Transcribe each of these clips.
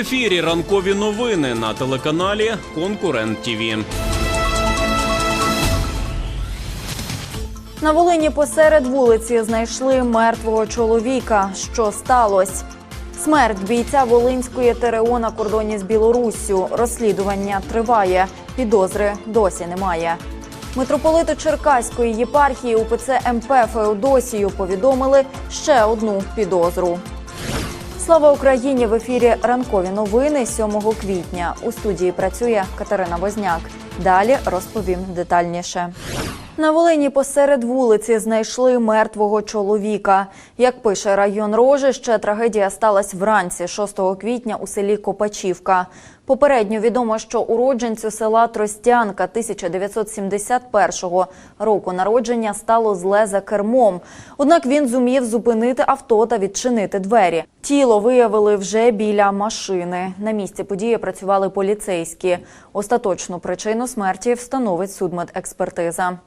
Ефірі ранкові новини на телеканалі Конкурент ТІВІ. На Волині посеред вулиці знайшли мертвого чоловіка. Що сталося? Смерть бійця Волинської ТРО на кордоні з Білоруссю. Розслідування триває. Підозри досі немає. Митрополиту Черкаської єпархії УПЦ МП Феодосію повідомили ще одну підозру. Слава Україні! В ефірі ранкові новини 7 квітня. У студії працює Катерина Возняк. Далі розповім детальніше. На Волині посеред вулиці знайшли мертвого чоловіка. Як пише район Рожище, трагедія сталася вранці 6 квітня у селі Копачівка. Попередньо відомо, що уродженцю села Тростянка 1971 року народження стало зле за кермом. Однак він зумів зупинити авто та відчинити двері. Тіло виявили вже біля машини. На місці події працювали поліцейські. Остаточну причину смерті встановить судмедекспертиза.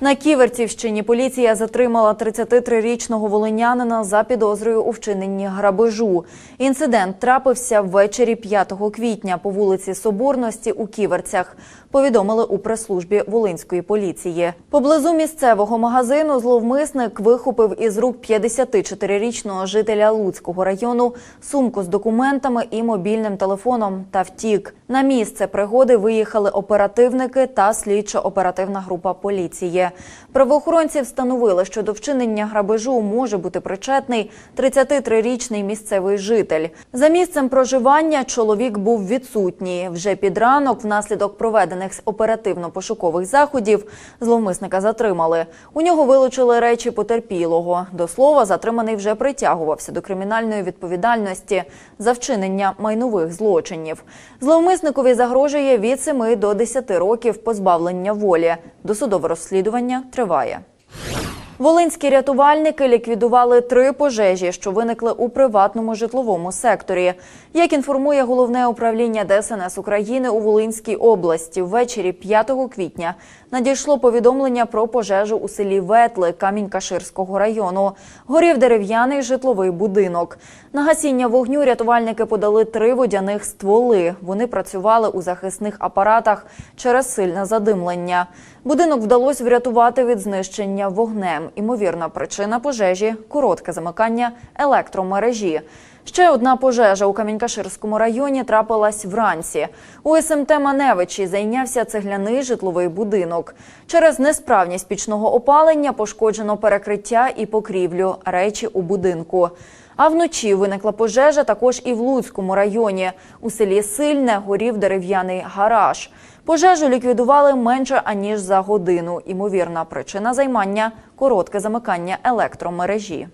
На Ківерцівщині поліція затримала 33-річного волинянина за підозрою у вчиненні грабежу. Інцидент трапився ввечері 5 квітня по вулиці Соборності у Ківерцях. Повідомили у прес-службі Волинської поліції. Поблизу місцевого магазину зловмисник вихопив із рук 54-річного жителя Луцького району сумку з документами і мобільним телефоном та втік. На місце пригоди виїхали оперативники та слідчо-оперативна група поліції. Правоохоронці встановили, що до вчинення грабежу може бути причетний 33-річний місцевий житель. За місцем проживання чоловік був відсутній. Вже під ранок, внаслідок проведених оперативно-пошукових заходів, зловмисника затримали. У нього вилучили речі потерпілого. До слова, затриманий вже притягувався до кримінальної відповідальності за вчинення майнових злочинів. Зловмисникові загрожує від 7 до 10 років позбавлення волі. Досудове розслідування триває. Волинські рятувальники ліквідували три пожежі, що виникли у приватному житловому секторі. Як інформує головне управління ДСНС України у Волинській області, ввечері 5 квітня надійшло повідомлення про пожежу у селі Ветли Камінь-Каширського району. Горів дерев'яний житловий будинок. На гасіння вогню рятувальники подали три водяних стволи. Вони працювали у захисних апаратах через сильне задимлення. Будинок вдалося врятувати від знищення вогнем. Імовірна причина пожежі коротке замикання електромережі. Ще одна пожежа у Камінькаширському районі трапилась вранці. У СМТ Маневичі зайнявся цегляний житловий будинок. Через несправність пічного опалення пошкоджено перекриття і покрівлю, речі у будинку. А вночі виникла пожежа також і в Луцькому районі. У селі Сильне горів дерев'яний гараж. Пожежу ліквідували менше аніж за годину. Імовірна причина займання коротке замикання електромережі.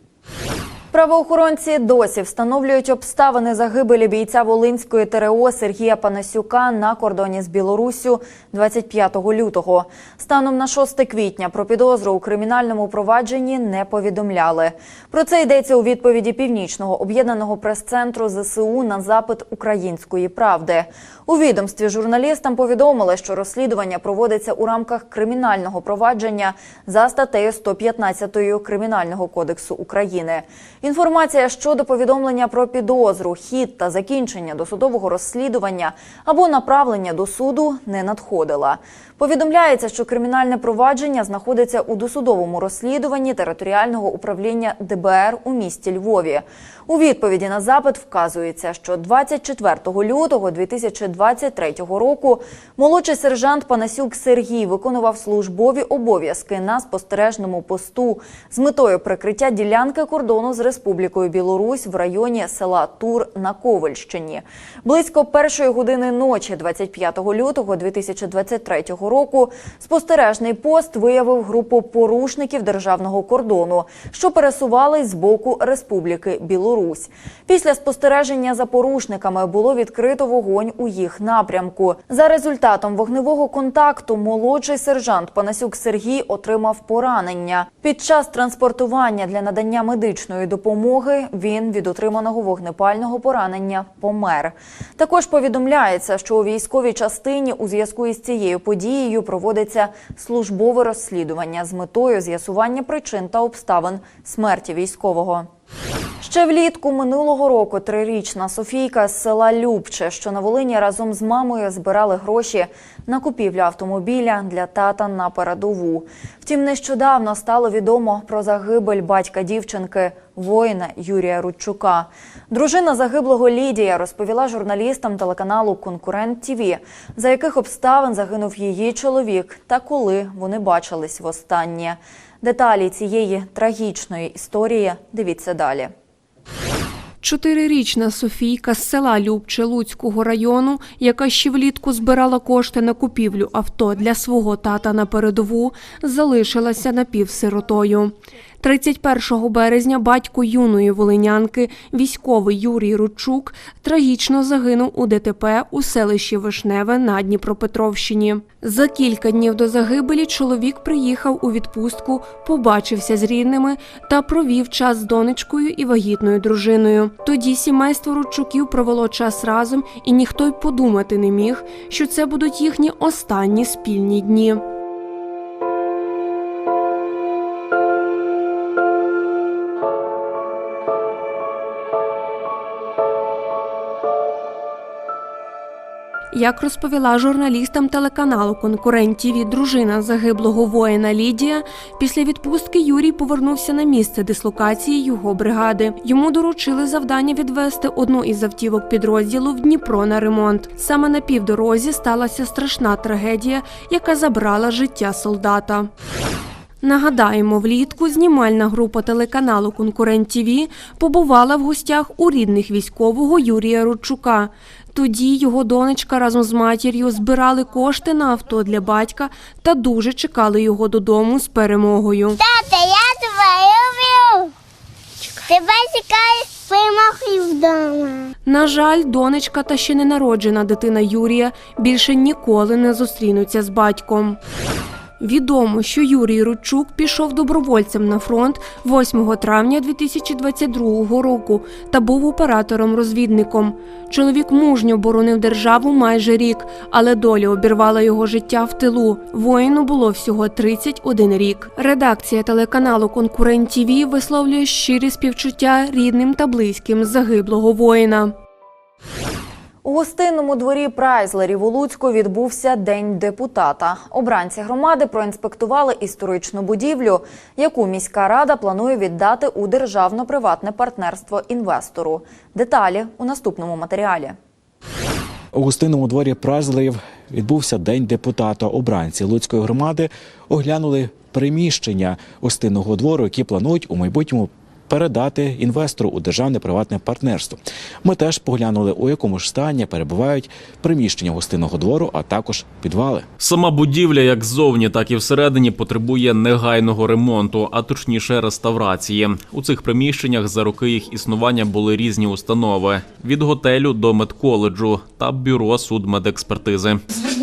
Правоохоронці досі встановлюють обставини загибелі бійця Волинської ТРО Сергія Панасюка на кордоні з Білоруссю 25 лютого. Станом на 6 квітня про підозру у кримінальному провадженні не повідомляли. Про це йдеться у відповіді Північного об'єднаного прес-центру ЗСУ на запит української правди. У відомстві журналістам повідомили, що розслідування проводиться у рамках кримінального провадження за статтею 115 Кримінального кодексу України. Інформація щодо повідомлення про підозру, хід та закінчення досудового розслідування або направлення до суду не надходила. Повідомляється, що кримінальне провадження знаходиться у досудовому розслідуванні територіального управління ДБР у місті Львові. У відповіді на запит вказується, що 24 лютого 2023 року молодший сержант Панасюк Сергій виконував службові обов'язки на спостережному посту з метою прикриття ділянки кордону з Республікою Білорусь в районі села Тур на Ковальщині. Близько першої години ночі, 25 лютого 2023 року, спостережний пост виявив групу порушників державного кордону, що пересувались з боку Республіки Білорусь. Після спостереження за порушниками було відкрито вогонь у їх напрямку. За результатом вогневого контакту молодший сержант Панасюк Сергій отримав поранення. Під час транспортування для надання медичної допомоги він від отриманого вогнепального поранення помер. Також повідомляється, що у військовій частині у зв'язку із цією подією проводиться службове розслідування з метою з'ясування причин та обставин смерті військового. Ще влітку минулого року трирічна Софійка з села Любче, що на Волині разом з мамою збирали гроші на купівлю автомобіля для тата на передову. Втім, нещодавно стало відомо про загибель батька дівчинки, воїна Юрія Рудчука. Дружина загиблого Лідія розповіла журналістам телеканалу Конкурент ТІВІ, за яких обставин загинув її чоловік та коли вони бачились востаннє. Деталі цієї трагічної історії дивіться далі. Чотирирічна Софійка з села Любче Луцького району, яка ще влітку збирала кошти на купівлю авто для свого тата на передову, залишилася напівсиротою. 31 березня батько юної волинянки, військовий Юрій Рудчук, трагічно загинув у ДТП у селищі Вишневе на Дніпропетровщині. За кілька днів до загибелі чоловік приїхав у відпустку, побачився з рідними та провів час з донечкою і вагітною дружиною. Тоді сімейство Рудчуків провело час разом, і ніхто й подумати не міг, що це будуть їхні останні спільні дні. Як розповіла журналістам телеканалу Конкурент ТІВІ дружина загиблого воїна Лідія, після відпустки Юрій повернувся на місце дислокації його бригади. Йому доручили завдання відвести одну із автівок підрозділу в Дніпро на ремонт. Саме на півдорозі сталася страшна трагедія, яка забрала життя солдата. Нагадаємо, влітку знімальна група телеканалу Конкурент ТІВІ побувала в гостях у рідних військового Юрія Рудчука. Тоді його донечка разом з матір'ю збирали кошти на авто для батька та дуже чекали його додому з перемогою. Тата, я тебе люблю. Тебе чекає перемоги вдома. На жаль, донечка та ще ненароджена дитина Юрія більше ніколи не зустрінуться з батьком. Відомо, що Юрій Рудчук пішов добровольцем на фронт 8 травня 2022 року та був оператором-розвідником. Чоловік мужньо боронив державу майже рік, але доля обірвала його життя в тилу. Воїну було всього 31 рік. Редакція телеканалу Конкурент ТІВІ висловлює щирі співчуття рідним та близьким загиблого воїна. У гостинному дворі Прайзлерів у Луцьку відбувся День депутата. Обранці громади проінспектували історичну будівлю, яку міська рада планує віддати у державно-приватне партнерство інвестору. Деталі у наступному матеріалі. У гостинному дворі Празлеїв відбувся день депутата. Обранці Луцької громади оглянули приміщення гостинного двору, які планують у майбутньому передати інвестору у державне приватне партнерство. Ми теж поглянули, у якому ж стані перебувають приміщення гостинного двору, а також підвали. Сама будівля, як ззовні, так і всередині, потребує негайного ремонту, а точніше реставрації. У цих приміщеннях за роки їх існування були різні установи: від готелю до медколеджу та бюро судмедекспертизи.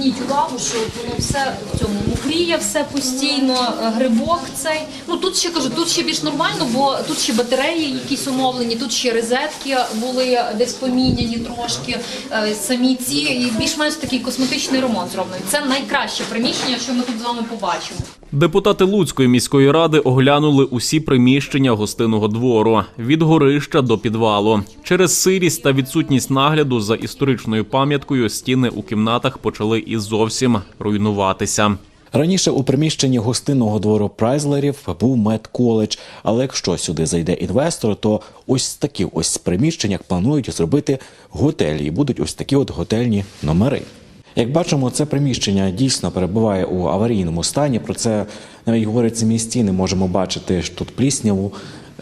Зверніть увагу, що воно все в цьому мокріє, все постійно, е, грибок цей. Ну тут ще кажу, тут ще більш нормально, бо тут ще батареї якісь умовлені, тут ще розетки були десь поміняні трошки. е, Самі ці і більш-менш такий косметичний ремонт зроблений. Це найкраще приміщення, що ми тут з вами побачимо. Депутати Луцької міської ради оглянули усі приміщення гостиного двору від горища до підвалу. Через сирість та відсутність нагляду за історичною пам'яткою стіни у кімнатах почали і зовсім руйнуватися. Раніше у приміщенні гостинного двору Прайзлерів був медколедж. Але якщо сюди зайде інвестор, то ось такі ось приміщеннях планують зробити готелі, і будуть ось такі от готельні номери. Як бачимо, це приміщення дійсно перебуває у аварійному стані. Про це навіть говорять самі стіни. Можемо бачити що тут плісняву,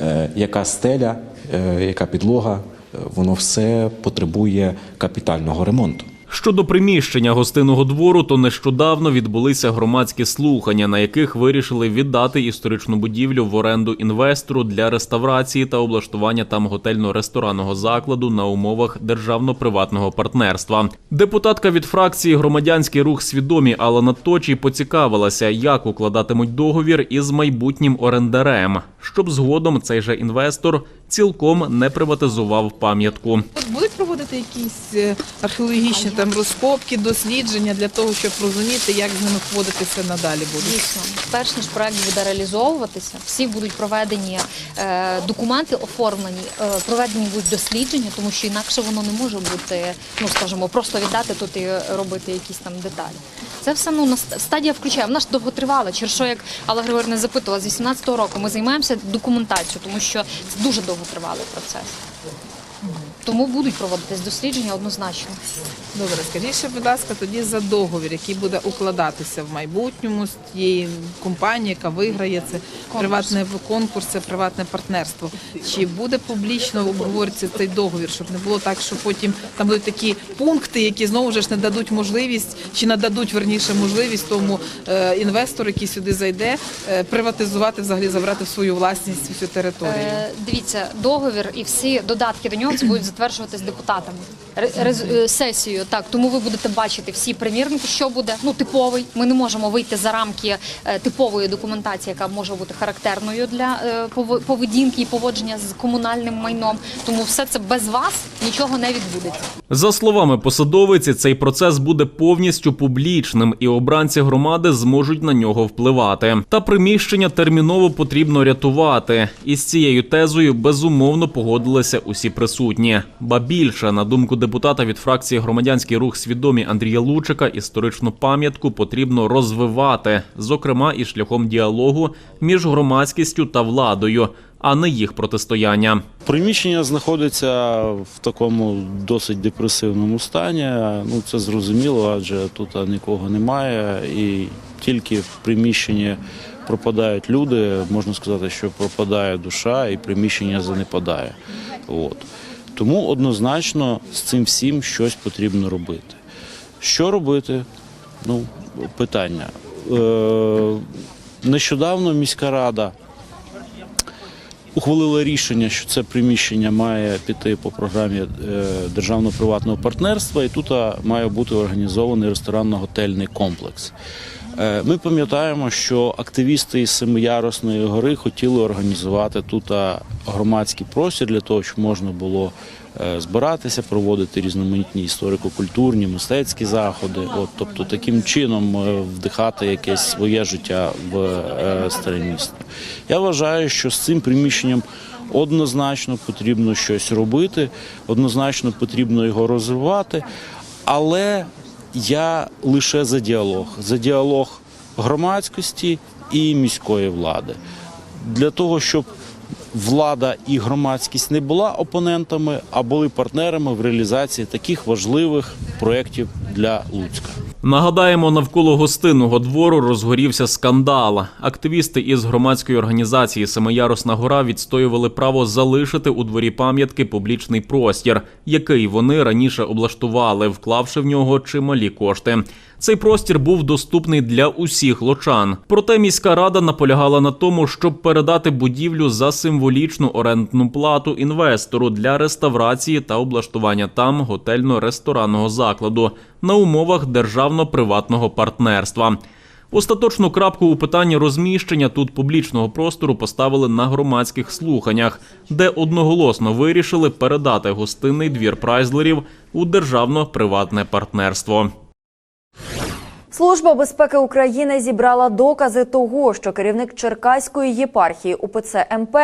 е, яка стеля, е, яка підлога. Е, Воно все потребує капітального ремонту. Щодо приміщення гостинного двору, то нещодавно відбулися громадські слухання, на яких вирішили віддати історичну будівлю в оренду інвестору для реставрації та облаштування там готельно-ресторанного закладу на умовах державно-приватного партнерства. Депутатка від фракції Громадянський рух свідомі Алана Точі поцікавилася, як укладатимуть договір із майбутнім орендарем, щоб згодом цей же інвестор цілком не приватизував пам'ятку. От будуть проводити якісь е, археологічні там розкопки, дослідження для того, щоб розуміти, як з ними поводитися надалі будуть. Дійсно, перш ніж проект буде реалізовуватися, всі будуть проведені е, документи, оформлені, е, проведені будуть дослідження, тому що інакше воно не може бути, ну скажімо, просто віддати тут і робити якісь там деталі. Це все ну на ст- стадія включає. Вона ж довготривала. Через що як Алла Григорівна запитувала, з 18-го року ми займаємося документацією, тому що це дуже довготривалий процес. Тому будуть проводитись дослідження однозначно. Добре, скажіть будь ласка, тоді за договір, який буде укладатися в майбутньому з тієї компанії, яка виграє це приватне конкурс, це приватне партнерство. Чи буде публічно обговорюватися цей договір, щоб не було так, що потім там будуть такі пункти, які знову ж не дадуть можливість, чи нададуть верніше можливість тому е, інвестору, який сюди зайде, е, приватизувати, взагалі забрати в свою власність всю територію. Е, дивіться, договір і всі додатки до нього це будуть затверджуватись депутатами Е, сесією. Так, тому ви будете бачити всі примірники, що буде ну типовий. Ми не можемо вийти за рамки е, типової документації, яка може бути характерною для е, поведінки і поводження з комунальним майном. Тому все це без вас нічого не відбудеться. За словами посадовиці, цей процес буде повністю публічним, і обранці громади зможуть на нього впливати. Та приміщення терміново потрібно рятувати. І з цією тезою безумовно погодилися усі присутні. Ба більше, на думку депутата від фракції Громадянський рух свідомі Андрія Лучика, історичну пам'ятку потрібно розвивати, зокрема і шляхом діалогу між громадськістю та владою, а не їх протистояння. Приміщення знаходиться в такому досить депресивному стані. Ну це зрозуміло, адже тут нікого немає, і тільки в приміщенні пропадають люди. Можна сказати, що пропадає душа, і приміщення занепадає. От. Тому однозначно з цим всім щось потрібно робити. Що робити? Ну, питання. Е, нещодавно міська рада ухвалила рішення, що це приміщення має піти по програмі е, державно-приватного партнерства, і тут має бути організований ресторанно-готельний комплекс. Е, Ми пам'ятаємо, що активісти із Семиярусної гори хотіли організувати тут громадський простір для того, щоб можна було е, збиратися, проводити різноманітні історико-культурні, мистецькі заходи. От, тобто таким чином е, вдихати якесь своє життя в старе місто. Я вважаю, що з цим приміщенням однозначно потрібно щось робити, однозначно потрібно його розвивати, але я лише за діалог, за діалог громадськості і міської влади. Для того, щоб влада і громадськість не була опонентами, а були партнерами в реалізації таких важливих проєктів для Луцька. Нагадаємо, навколо гостинного двору розгорівся скандал. Активісти із громадської організації Семиярусна гора відстоювали право залишити у дворі пам'ятки публічний простір, який вони раніше облаштували, вклавши в нього чималі кошти. Цей простір був доступний для усіх лочан. Проте міська рада наполягала на тому, щоб передати будівлю за символічну орендну плату інвестору для реставрації та облаштування там готельно-ресторанного закладу на умовах державно-приватного партнерства. Остаточну крапку у питанні розміщення тут публічного простору поставили на громадських слуханнях, де одноголосно вирішили передати гостинний двір прайзлерів у державно-приватне партнерство. Служба безпеки України зібрала докази того, що керівник Черкаської єпархії УПЦ МП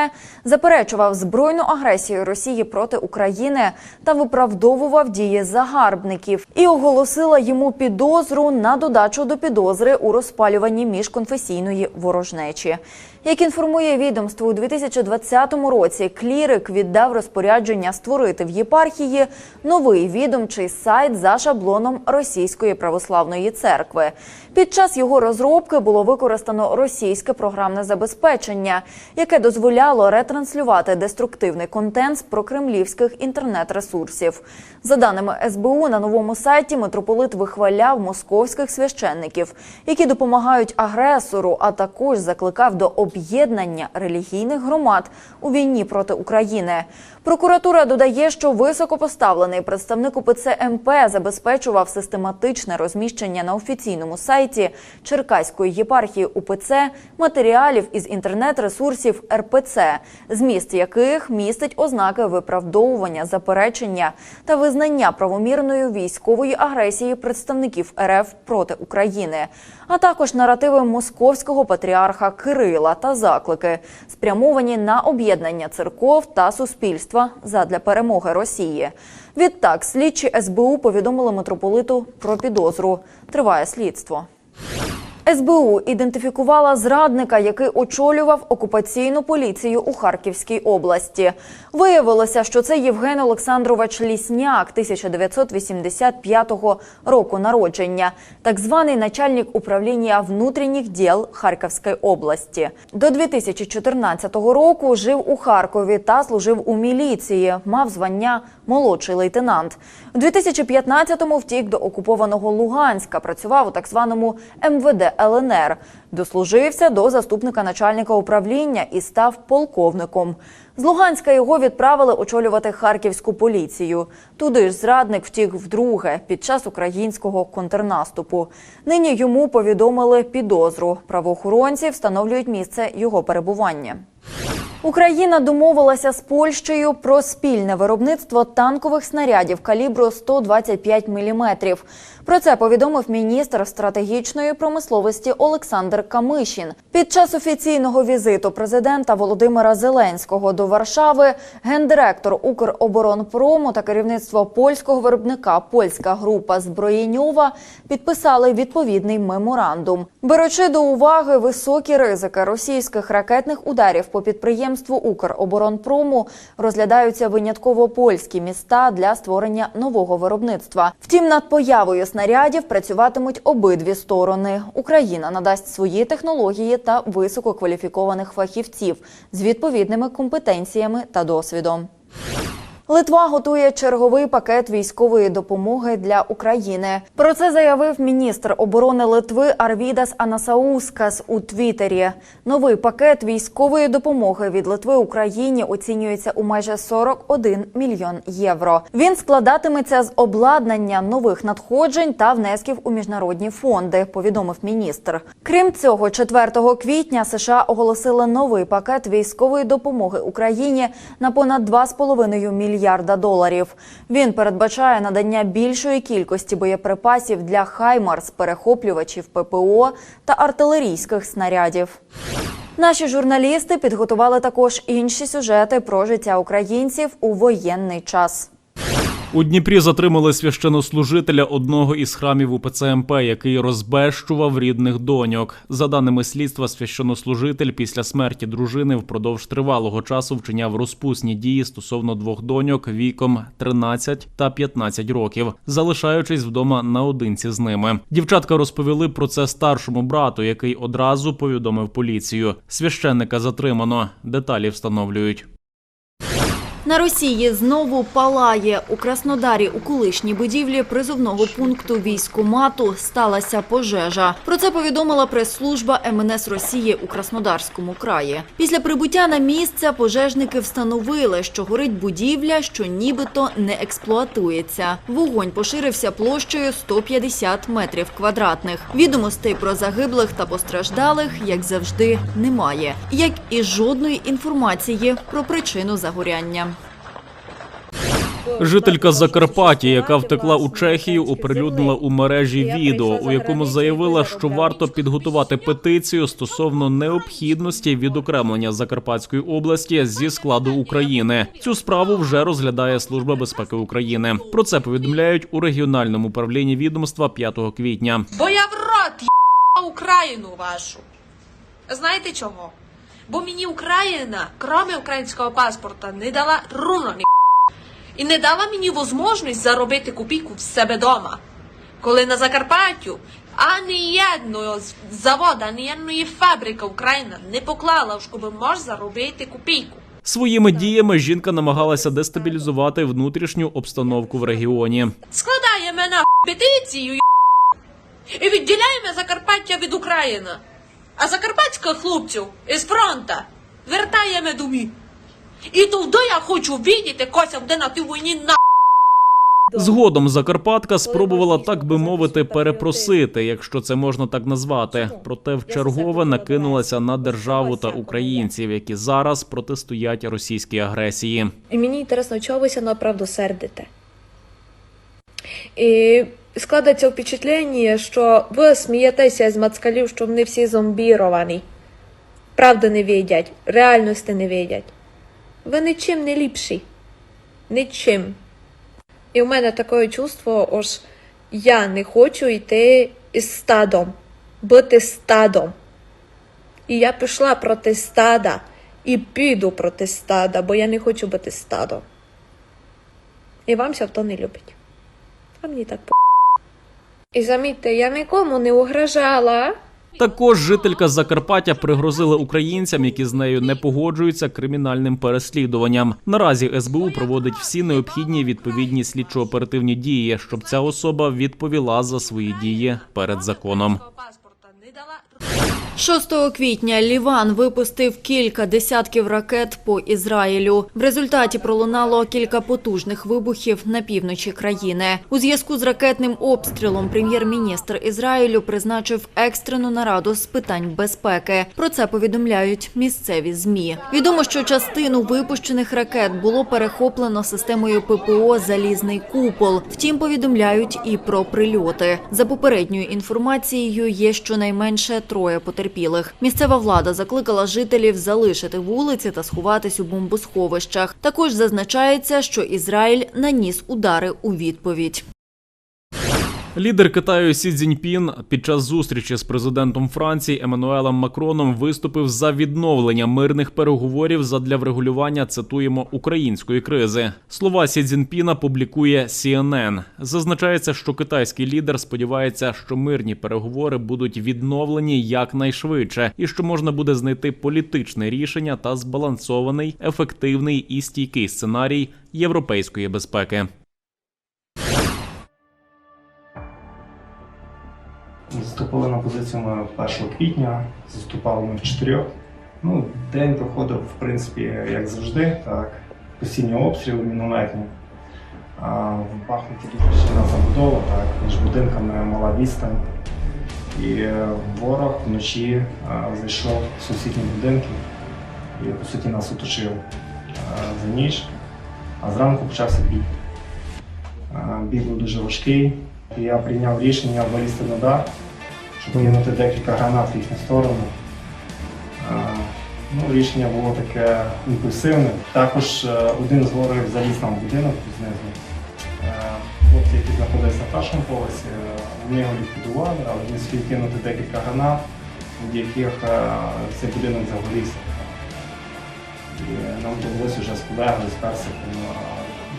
заперечував збройну агресію Росії проти України та виправдовував дії загарбників і оголосила йому підозру на додачу до підозри у розпалюванні міжконфесійної ворожнечі. Як інформує відомство, у 2020 році клірик віддав розпорядження створити в єпархії новий відомчий сайт за шаблоном Російської православної церкви. Під час його розробки було використано російське програмне забезпечення, яке дозволяло ретранслювати деструктивний контент з прокремлівських інтернет-ресурсів. За даними СБУ, на новому сайті митрополит вихваляв московських священників, які допомагають агресору, а також закликав до об'єднання релігійних громад у війні проти України. Прокуратура додає, що високопоставлений представник УПЦ МП забезпечував систематичне розміщення на офіційному сайті Черкаської єпархії УПЦ матеріалів із інтернет-ресурсів РПЦ, зміст яких містить ознаки виправдовування, заперечення та визнання правомірної військової агресії представників РФ проти України, а також наративи московського патріарха Кирила та заклики, спрямовані на об'єднання церков та суспільства задля перемоги Росії. Відтак, слідчі СБУ повідомили митрополиту про підозру. Триває слідство. СБУ ідентифікувала зрадника, який очолював окупаційну поліцію у Харківській області. Виявилося, що це Євген Олександрович Лісняк, 1985 року народження, так званий начальник управління внутрішніх діл Харківської області. До 2014 року жив у Харкові та служив у міліції. Мав звання молодший лейтенант. У 2015-му втік до окупованого Луганська. Працював у так званому МВД ЛНР. Дослужився до заступника начальника управління і став полковником. З Луганська його відправили очолювати харківську поліцію. Туди ж зрадник втік вдруге під час українського контрнаступу. Нині йому повідомили підозру. Правоохоронці встановлюють місце його перебування. Україна домовилася з Польщею про спільне виробництво танкових снарядів калібру 125 мм. Про це повідомив міністр стратегічної промисловості Олександр Камишін. Під час офіційного візиту президента Володимира Зеленського до Варшави гендиректор Укроборонпрому та керівництво польського виробника Польська група зброєньова підписали відповідний меморандум. Беручи до уваги високі ризики російських ракетних ударів по підприємству Укроборонпрому, розглядаються винятково польські міста для створення нового виробництва. Втім, над появою снарядів працюватимуть обидві сторони. Україна надасть свої технології та висококваліфікованих фахівців з відповідними компетенціями та досвідом. Литва готує черговий пакет військової допомоги для України. Про це заявив міністр оборони Литви Арвідас Анасаускас у Твіттері. Новий пакет військової допомоги від Литви Україні оцінюється у майже 41 мільйон євро. Він складатиметься з обладнання нових надходжень та внесків у міжнародні фонди. Повідомив міністр. Крім цього, 4 квітня США оголосили новий пакет військової допомоги Україні на понад 2,5 мільярда доларів. Він передбачає надання більшої кількості боєприпасів для Хаймарс, перехоплювачів ППО та артилерійських снарядів. Наші журналісти підготували також інші сюжети про життя українців у воєнний час. У Дніпрі затримали священнослужителя одного із храмів УПЦ МП, який розбещував рідних доньок. За даними слідства, священнослужитель після смерті дружини впродовж тривалого часу вчиняв розпусні дії стосовно двох доньок віком 13 та 15 років, залишаючись вдома наодинці з ними. Дівчатка розповіли про це старшому брату, який одразу повідомив поліцію. Священника затримано. Деталі встановлюють. На Росії знову палає у Краснодарі у колишній будівлі призовного пункту військомату сталася пожежа. Про це повідомила прес-служба МНС Росії у Краснодарському краї. Після прибуття на місце пожежники встановили, що горить будівля, що нібито не експлуатується. Вогонь поширився площею 150 метрів квадратних. Відомостей про загиблих та постраждалих, як завжди, немає, як і жодної інформації про причину загоряння. Жителька Закарпаття, яка втекла у Чехію, оприлюднила у мережі відео, у якому заявила, що варто підготувати петицію стосовно необхідності відокремлення Закарпатської області зі складу України. Цю справу вже розглядає Служба безпеки України. Про це повідомляють у регіональному управлінні відомства 5 квітня. Бо я в рот є Україну вашу. Знаєте чого? Бо мені Україна, крім українського паспорта, не дала руно ні і не дала мені можливість заробити копійку в себе дома. Коли на Закарпаттю ані одного з- заводу, ані одної фабрики Україна не поклала, щоб може заробити копійку. Своїми діями жінка намагалася дестабілізувати внутрішню обстановку в регіоні. Складаємо на петицію і відділяємо Закарпаття від України. А закарпатських хлопців із фронта вертаємо домі. І туди я хочу бачити, Кося, де на тій війні на Згодом Закарпатка спробувала, так би мовити, перепросити, якщо це можна так назвати. Проте вчергове накинулася на державу та українців, які зараз протистоять російській агресії. І мені інтересно, чого ви ся направду сердите? І складається впечатлення, що ви смієтеся з мацкалів, що вони всі зомбіровані. Правду не відять, реальності не відять. Ви нічим не ліпші. Нічим. І у мене таке чувство, ось я не хочу йти із стадом, бути стадом. І я пішла проти стада і піду проти стада, бо я не хочу бути стадом. І вам ся в то не любить. А мені так по. І замітьте, я нікому не угрожала. Також жителька Закарпаття пригрозила українцям, які з нею не погоджуються, кримінальним переслідуванням. Наразі СБУ проводить всі необхідні відповідні слідчо-оперативні дії, щоб ця особа відповіла за свої дії перед законом. Паспорта 6 квітня Ліван випустив кілька десятків ракет по Ізраїлю. В результаті пролунало кілька потужних вибухів на півночі країни. У зв'язку з ракетним обстрілом прем'єр-міністр Ізраїлю призначив екстрену нараду з питань безпеки. Про це повідомляють місцеві змі. Відомо, що частину випущених ракет було перехоплено системою ППО Залізний купол. Втім, повідомляють і про прильоти. За попередньою інформацією, є щонайменше троє потерпілих. Місцева влада закликала жителів залишити вулиці та сховатись у бомбосховищах. Також зазначається, що Ізраїль наніс удари у відповідь. Лідер Китаю Сі Цзіньпін під час зустрічі з президентом Франції Еммануелем Макроном виступив за відновлення мирних переговорів задля врегулювання цитуємо української кризи. Слова Сі Цзіньпіна публікує CNN. Зазначається, що китайський лідер сподівається, що мирні переговори будуть відновлені якнайшвидше, і що можна буде знайти політичне рішення та збалансований, ефективний і стійкий сценарій європейської безпеки. Заступили на позицію ми 1 квітня, заступали ми в чотирьох. Ну, день проходив, в принципі, як завжди, так. Постійні обстріли, мінометні. А в Бахмуті дуже щільна забудова, так, між будинками мала відстань. І е, ворог вночі е, зайшов в сусідні будинки і, по суті, нас оточив е, за ніч, а зранку почався бій. Бій був дуже важкий. Я прийняв рішення вилізти на дах, щоб кинути декілька гранат в їхню сторону. Е, Ну, рішення було таке імпульсивне. Також е, один з ворогів заліз нам в будинок знизу. Е, Хлопці, які знаходилися на першому поверсі, е, вони його ліквідували, але він спів кинути декілька гранат, від яких е, цей будинок загорівся. Нам довелося вже з колегою, з персиком е,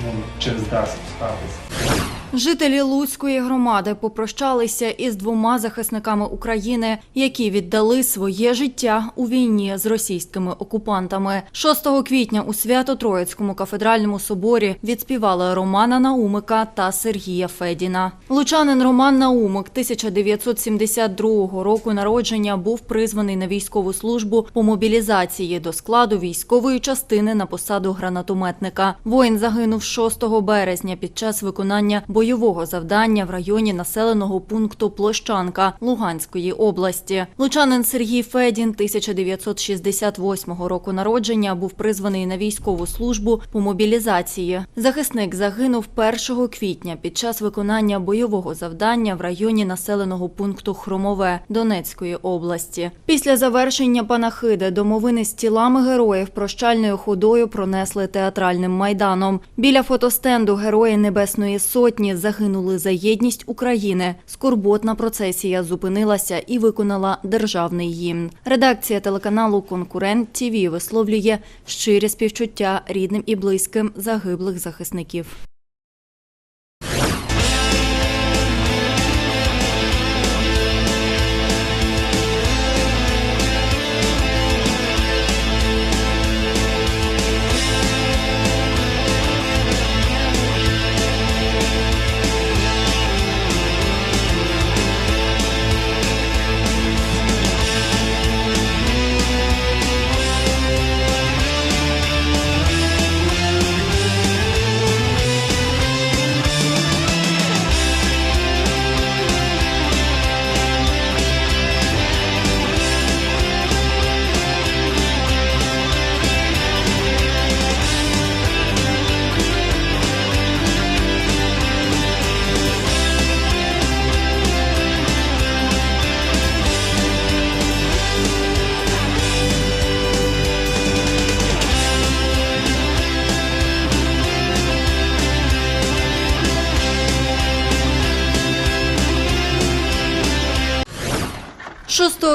ну, через дах спускатися. Жителі Луцької громади попрощалися із двома захисниками України, які віддали своє життя у війні з російськими окупантами. 6 квітня у Свято-Троїцькому кафедральному соборі відспівали Романа Наумика та Сергія Федіна. Лучанин Роман Наумик 1972 року народження був призваний на військову службу по мобілізації до складу військової частини на посаду гранатометника. Воїн загинув 6 березня під час виконання бойового завдання в районі населеного пункту Площанка Луганської області. Лучанин Сергій Федін 1968 року народження був призваний на військову службу по мобілізації. Захисник загинув 1 квітня під час виконання бойового завдання в районі населеного пункту Хромове Донецької області. Після завершення панахиди домовини з тілами героїв прощальною ходою пронесли театральним майданом. Біля фотостенду Герої Небесної Сотні загинули за єдність України. Скорботна процесія зупинилася і виконала державний гімн. Редакція телеканалу Конкурент ТІВІ висловлює щирі співчуття рідним і близьким загиблих захисників.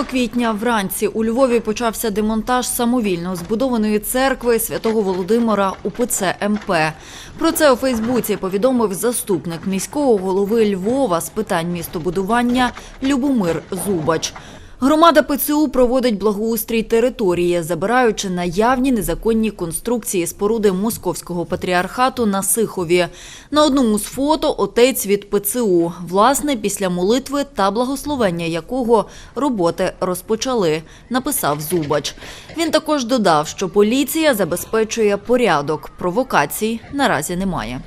Квітня вранці у Львові почався демонтаж самовільно збудованої церкви святого Володимира УПЦ МП. Про це у Фейсбуці повідомив заступник міського голови Львова з питань містобудування Любомир Зубач. Громада ПЦУ проводить благоустрій території, забираючи наявні незаконні конструкції споруди московського патріархату на Сихові. На одному з фото отець від ПЦУ, власне, після молитви та благословення якого роботи розпочали, написав Зубач. Він також додав, що поліція забезпечує порядок. Провокацій наразі немає.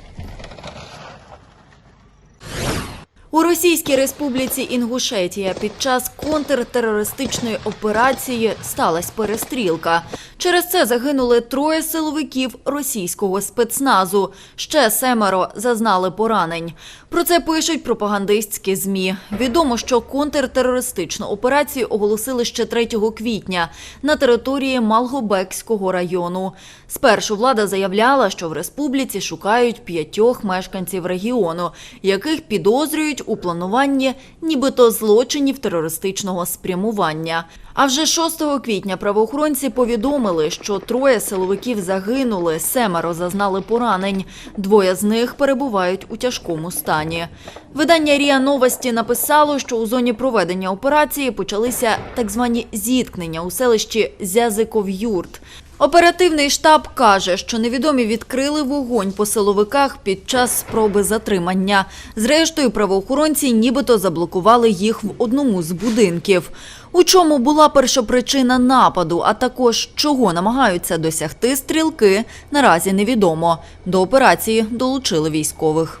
У Російській Республіці Інгушетія під час контртерористичної операції сталася перестрілка. Через це загинули троє силовиків російського спецназу. Ще семеро зазнали поранень. Про це пишуть пропагандистські змі. Відомо, що контртерористичну операцію оголосили ще 3 квітня на території Малгобекського району. Спершу влада заявляла, що в республіці шукають п'ятьох мешканців регіону, яких підозрюють у плануванні нібито злочинів терористичного спрямування. А вже 6 квітня правоохоронці повідомили, що троє силовиків загинули, семеро зазнали поранень. Двоє з них перебувають у тяжкому стані. Видання Ріа Новості написало, що у зоні проведення операції почалися так звані зіткнення у селищі Зязиков-Юрт. Оперативний штаб каже, що невідомі відкрили вогонь по силовиках під час спроби затримання. Зрештою, правоохоронці нібито заблокували їх в одному з будинків. У чому була першопричина нападу, а також чого намагаються досягти стрілки, наразі невідомо. До операції долучили військових.